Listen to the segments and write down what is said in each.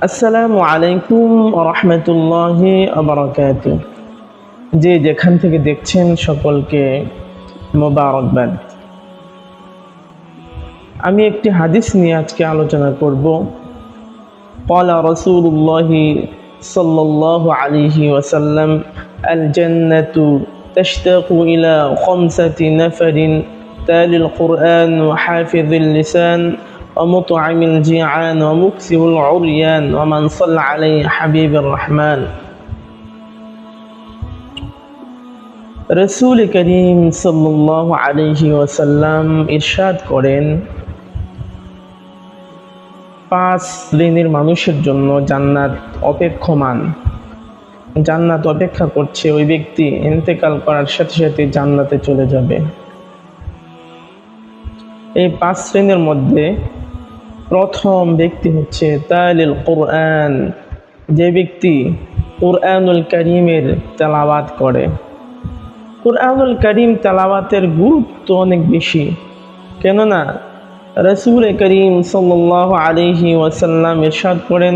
আসসালামু আলাইকুম রহমতুল্লাহি আবরকাত যে যেখান থেকে দেখছেন সকলকে মোবারকবাদ আমি একটি হাদিস নিয়ে আজকে আলোচনা করব قال رسول الله صلى الله عليه وسلم الجنة تشتاق إلى خمسة نفر تالي القرآن وحافظ اللسان ومطعم الجيعان ومكسب العريان ومن صلى عليه حبيب الرحمن রসুল করিম সাল্লাহ আলহি ওসাল্লাম ইরশাদ করেন পাঁচ শ্রেণীর মানুষের জন্য জান্নাত অপেক্ষমান জান্নাত অপেক্ষা করছে ওই ব্যক্তি ইন্তেকাল করার সাথে সাথে জান্নাতে চলে যাবে এই পাঁচ শ্রেণির মধ্যে প্রথম ব্যক্তি হচ্ছে তালিল কোরআন। যে ব্যক্তি কোরআনুল করিমের তেলাওয়াত করে। কোরআনুল করিম তেলাওয়াতের গুরুত্ব অনেক বেশি। কেননা রসুল করিম সাল্লাহ আলহি ওয়াসাল্লাম ইরশাদ করেন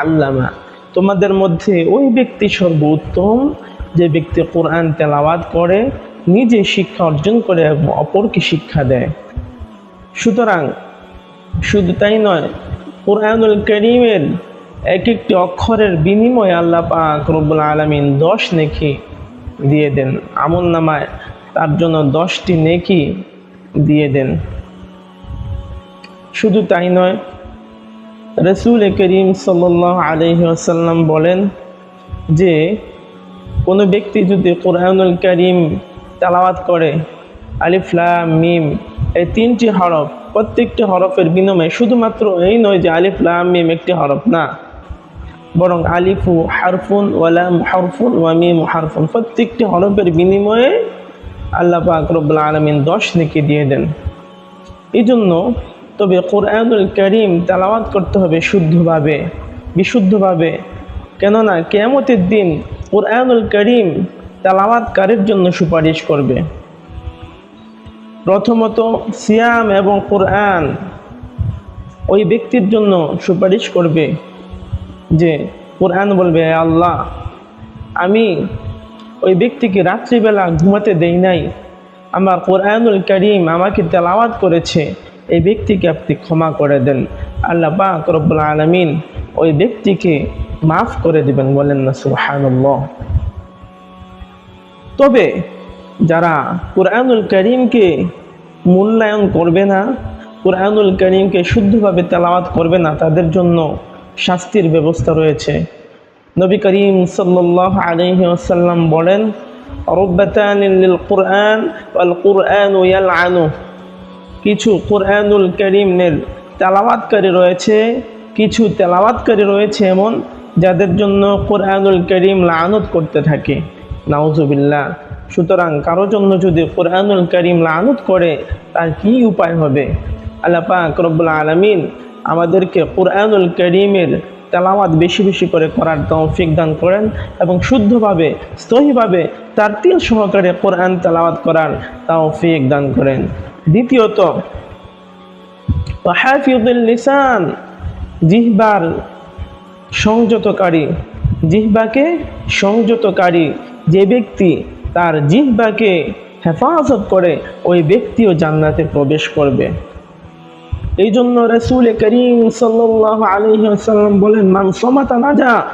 আল্লামা। তোমাদের মধ্যে ওই ব্যক্তি সর্বোত্তম যে ব্যক্তি কোরআন তেলাওয়াত করে নিজে শিক্ষা অর্জন করে অপরকে শিক্ষা দেয়। সুতরাং শুধু তাই নয়, কোরআনুল করিমের এক একটি অক্ষরের বিনিময়ে আল্লাহ পাক রব্বুল আলমিন দশ নেকি দিয়ে দেন। আমল নামায় তার জন্য দশটি নেকি দিয়ে দেন। শুধু তাই নয়, রসুল করিম সাল্লাহ আলহি আসাল্লাম বলেন যে, কোনো ব্যক্তি যদি কোরআনুল করিম তালাওয়াত করে। আলিফলাম মিম এই তিনটি হরফ প্রত্যেকটি হরফের বিনিময়ে শুধুমাত্র এই নয় যে আলিফলাম মিম একটি হরফ না। বরং আলিফু হারফুন ওয়ালাম হরফুন ওয়া মিম হারফুন প্রত্যেকটি হরফের বিনিময়ে আল্লাহ পাক রব্বুল আলমিন দশ নেকি দিয়ে দেন। এই জন্য তবে কোরআনুল করিম তালাওয়াত করতে হবে শুদ্ধভাবে, বিশুদ্ধভাবে। কেননা কেয়ামতের দিন কোরআনুল করিম তালাওয়াতকারীর জন্য সুপারিশ করবে। প্রথমত সিয়াম এবং কোরআন ওই ব্যক্তির জন্য সুপারিশ করবে যে কোরআন বলবে আল্লাহ, আমি ওই ব্যক্তিকে রাত্রিবেলা ঘুমাতে দেই নাই। আমার কোরআনুল করিম আমাকে তেলাওয়াত করেছে, এই ব্যক্তিকে আপনি ক্ষমা করে দেন। আল্লাহ পাক রব্বুল আলমিন ওই ব্যক্তিকে মাফ করে দিবেন বলেন না, সুবহানাল্লাহ। তবে যারা কোরআনুল করিমকে মূল্যায়ন করবে না, কোরআনুল করিমকে শুদ্ধভাবে তেলাওয়াত করবে না, তাদের জন্য শাস্তির ব্যবস্থা রয়েছে। নবী করিম সাল্লাহ আলহি আসাল্লাম বলেন কোরআন কিছু কোরআনুল করিমের তেলাওয়াতকারী রয়েছে, কিছু তেলাওয়াতকারী রয়েছে এমন যাদের জন্য কোরআনুল করিম লানত করতে থাকে। নাউজুবিল্লাহ। সুতরাং কারও জন্য যদি কোরআনুল করিম লানত করে, তার কি উপায় হবে? আল্লাহ পাক রব্বুল আলমিন আমাদেরকে কোরআনুল করিমের তেলাওয়াত বেশি বেশি করে করার তৌফিক দান করেন এবং শুদ্ধভাবে, সহিভাবে তার তিল সহকারে কোরআন তেলাওয়াত করার তৌফিক দান করেন। দ্বিতীয়ত হাফিজুল লিসান, জিহবার সংযতকারী, জিহবাকে সংযতকারী যে ব্যক্তি তার জিহবাকে হেফাজত করে, ওই ব্যক্তিও জান্নাতে প্রবেশ করবে। এই জন্য রসুল করিম সাল্লাহ আলহিহাল্লাম বলেন, মান সমাতা নাজা।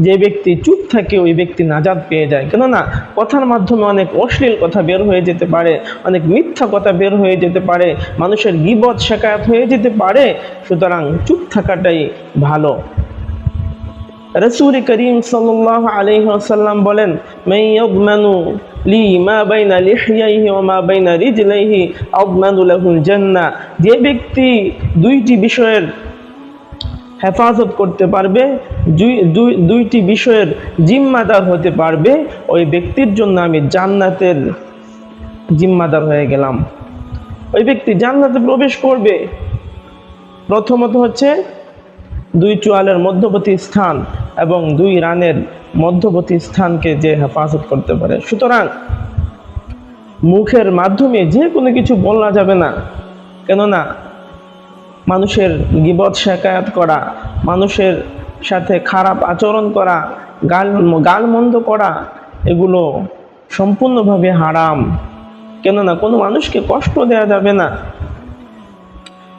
যে ব্যক্তি চুপ থাকে, ওই ব্যক্তি নাজাদ পেয়ে যায়। কেননা, কথার মাধ্যমে অনেক অশ্লীল কথা বের হয়ে যেতে পারে, অনেক মিথ্যা কথা বের হয়ে যেতে পারে, মানুষের গিবত, শেখায়ত হয়ে যেতে পারে। সুতরাং চুপ থাকাটাই ভালো। রসুল করিম আলহিহাল্লাম বলেন মেয়মানু লি মা বাইনা লিহিয়াইহি ওয়া মা বাইনা রিজলাইহি, আদমানু লাহুল জান্নাহ। যে ব্যক্তি দুইটি বিষয়ের হেফাজত করতে পারবে দুইটি বিষয়ের জিম্মাদার হতে পারবে, ওই ব্যক্তির জন্য আমি জান্নাতের জিম্মাদার হয়ে গেলাম। ওই ব্যক্তি জান্নাতে প্রবেশ করবে, প্রথমত হচ্ছে দুই চোয়ালের মধ্যবর্তী স্থান এবং দুই রানের মধ্যবর্তী স্থানকে যে হেফাজত করতে পারে। সুতরাং মুখের মাধ্যমে যে কোনো কিছু বলা যাবে না। কেননা মানুষের গিবত শেখায়াত করা, মানুষের সাথে খারাপ আচরণ করা, গাল, গালমন্দ করা, এগুলো সম্পূর্ণভাবে হারাম। কেননা কোনো মানুষকে কষ্ট দেওয়া যাবে না।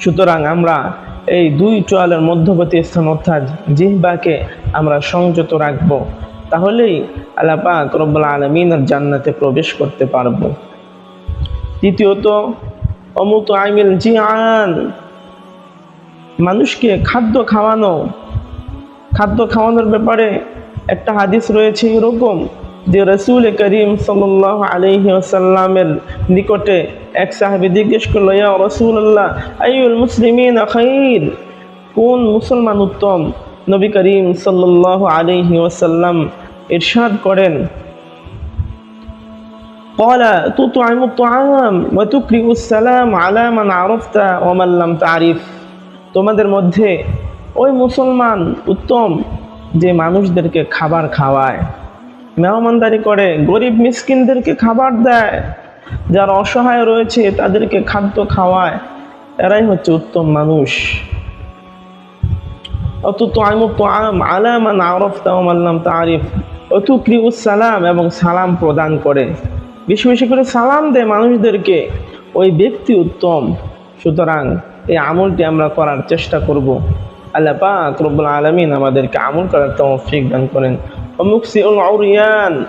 সুতরাং আমরা এই দুই চোয়ালের মধ্যবর্তী স্থান, অর্থাৎ জিহ্বাকে আমরা সংযত রাখব। তাহলেই আলাপাক পাক রব্বুল আলমিনের জান্নাতে প্রবেশ করতে পারব। তৃতীয়ত অমুত আইমিল জিয়ান মানুষকে খাদ্য খাওয়ানো। খাদ্য খাওয়ানোর ব্যাপারে একটা হাদিস রয়েছে এরকম। যে রসুল করিম সাল্লাহ আলহি আসাল্লামের নিকটে এক সাহাবি জিজ্ঞেস করলো ইয়া রসুল্লাহ আইউল মুসলিমিন খাইর কোন মুসলমান উত্তম নবী করিম সাল্লাহ আলহি ওসাল্লাম ইরশাদ করেন قال تطعم الطعام وتقرئ السلام على من عرفت ومن لم تعرف তোমাদের মধ্যে ওই মুসলমান উত্তম যে মানুষদেরকে খাবার খাওয়ায় মেহমানদারি করে, গরিব মিসকিনদেরকে খাবার দেয়, যারা অসহায় রয়েছে তাদেরকে খাদ্য খাওয়ায়। এরাই হচ্ছে উত্তম মানুষ। সালাম এবং সালাম প্রদান করে। বেশি বেশি করে সালাম দেয় মানুষদেরকে। ওই ব্যক্তি উত্তম। সুতরাং এই আমলটি আমরা করার চেষ্টা করব। আল্লাহ পাক রব্বুল আলমিন আমাদেরকে আমল করার তৌফিক দান করেন। অমুকসি উল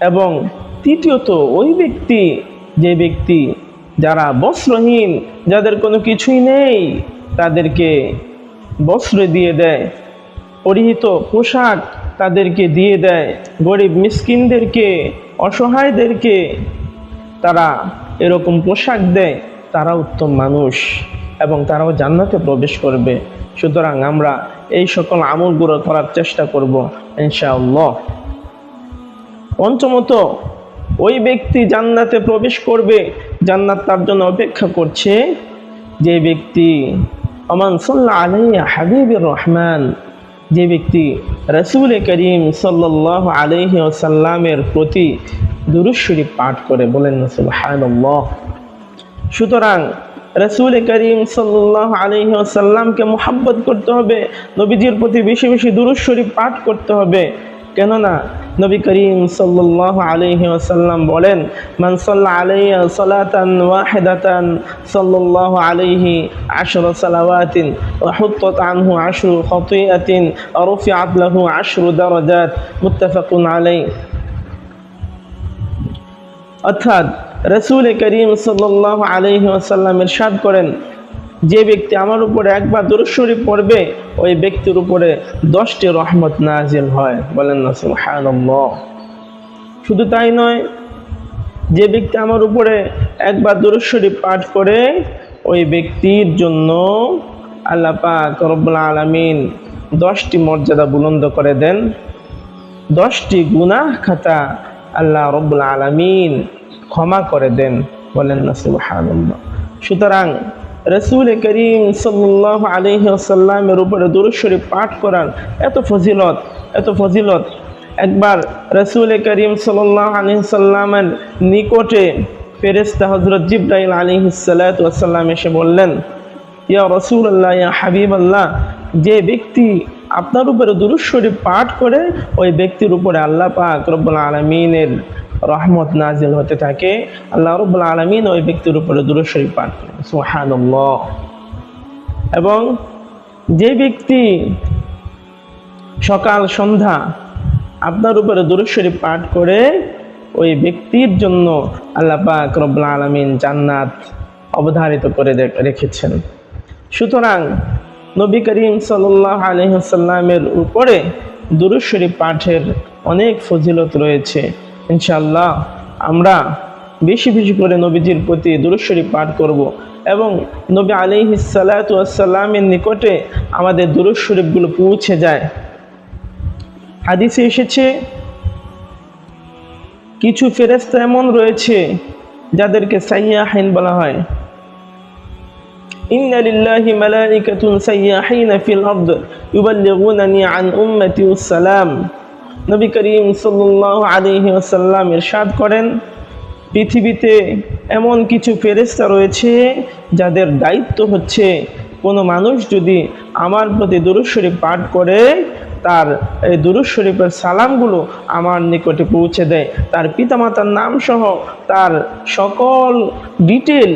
এবং তৃতীয়ত, ওই ব্যক্তি, যে ব্যক্তি যারা বস্ত্রহীন, যাদের কোনো কিছুই নেই, তাদেরকে বস্ত্র দিয়ে দেয়। পরিহিত পোশাক তাদেরকে দিয়ে দেয়। গরিব মিসকিনদেরকে, অসহায়দেরকে তারা এরকম পোশাক দেয়। তারা উত্তম মানুষ এবং তারাও জান্নাতে প্রবেশ করবে। সুতরাং আমরা এই সকল আমলগুলো করার চেষ্টা করব, ইনশাআল্লাহ। পঞ্চমত, ওই ব্যক্তি জান্নাতে প্রবেশ করবে, জান্নাত তার জন্য অপেক্ষা করছে। যে ব্যক্তি আমান সাল্লাহ আলাইয়া হাবিবুর রহমান যে ব্যক্তি রসুল করিম সাল্লাহ আলহি আসাল্লামের প্রতি দুরুশ্বরী পাঠ করে বলেন, সুবহানাল্লাহ। সুতরাং রসুল করিম সাল্লাহ আলহিহাসাল্লামকে মোহাব্বত করতে হবে, নবীজির প্রতি বেশি বেশি দুরুশ্বরী পাঠ করতে হবে। কেননা নবী করিম সাল্লাহ আলহি আসাল্লাম বলেন মানসল্লা আলাইয়া সলাতান ওয়াহেদাতান সাল্লাহ আলহি আশর সালাওয়াতিন ওয়াহুত্তত আনহু আশরু খতুয়াতিন অরফি আতলাহু আশরু দরজাত। মুত্তাফাকুন আলাই অর্থাৎ রসুল করিম সাল্লাহ আলহি আসাল্লাম ইরশাদ করেন, যে ব্যক্তি আমার উপরে একবার দুরুশরীফ পড়বে, ওই ব্যক্তির উপরে দশটি রহমত নাজিল হয়। বলেন না, সুবহানাল্লাহ। শুধু তাই নয়, যে ব্যক্তি আমার উপরে একবার দুরুশরীফ পাঠ করে, ওই ব্যক্তির জন্য আল্লাহ পাক রব্বুল আলমিন দশটি মর্যাদা বুলন্দ করে দেন। দশটি গুনাহ খাতা আল্লাহ রব্বুল আলমিন ক্ষমা করে দেন বলেন না সুতরাং রসুল করিম সাল্লাহ আলহি আসাল্লামের উপরে দুরুশ্বরী পাঠ করার এত ফজিলত এত ফজিলত। একবার রসুল করিম সাল্লাহ আলহি সাল্লামের নিকটে ফেরেস্তা হজরত জিব্রাইল আলী সাল্লাম এসে বললেন, ইয়া রসুল আল্লাহ ইয়া হাবিব আল্লাহ যে ব্যক্তি আপনার উপরে দুরুশ্বরী পাঠ করে, ওই ব্যক্তির উপরে আল্লাহ পাক রব্বুল আলমিনের রহমত নাজিল হতে থাকে। আল্লাহ রব্বুল আলমিন ওই ব্যক্তির উপরে দূরস্বরী পাঠ করেন। সোহান এবং যে ব্যক্তি সকাল, সন্ধ্যা আপনার উপরে দূরস্বরী পাঠ করে, ওই ব্যক্তির জন্য আল্লাহ পাক রব্বুল আলমিন জান্নাত অবধারিত করে রেখেছেন। সুতরাং নবী করিম সাল্লাহ আলহিহাসাল্লামের উপরে দুরুশ্বরী পাঠের অনেক ফজিলত রয়েছে। ইনশাল্লাহ আমরা বেশি বেশি করে নবীজির প্রতি দুরুশ্বরী পাঠ করব এবং নবী আলিহি সালাতামের নিকটে আমাদের দুরুশরীফগুলো পৌঁছে যায় হাদিসে এসেছে কিছু ফেরেস্তা এমন রয়েছে যাদেরকে সাইয়াহিন বলা হয় إن لله ملائكة سياحين في الأرض يبلغونني عن أمتي السلام নবী করিম সাল্লাহ আলহি আসাল্লাম ইরশাদ করেন, পৃথিবীতে এমন কিছু ফেরেস্তা রয়েছে যাদের দায়িত্ব হচ্ছে কোনো মানুষ যদি আমার প্রতি দুরুদ শরীফ পাঠ করে, তার এই দুরুদ শরীফের সালামগুলো আমার নিকটে পৌঁছে দেয়। তার পিতামাতার নাম সহ তার সকল ডিটেল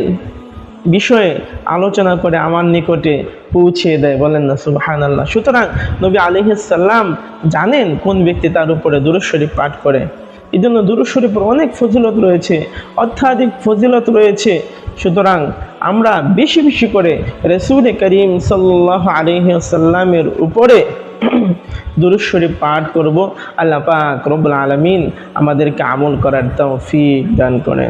বিষয়ে আলোচনা করে আমার নিকটে পৌঁছে দেয়, বলেন না সুবাহান আল্লাহ সুতরাং নবী আলিহাল্লাম জানেন কোন ব্যক্তি তার উপরে দুরুদ শরীফ পাঠ করে। এই জন্য দুরুদ শরীফের অনেক ফজিলত রয়েছে, অত্যাধিক ফজিলত রয়েছে। সুতরাং আমরা বেশি বেশি করে রসুল করিম সাল্লাহ আলহিসাল্লামের উপরে দুরুদ শরীফ পাঠ করব। আল্লাহ পাক রব্বুল আলমিন আমাদেরকে আমল করার তৌফিক দান করেন।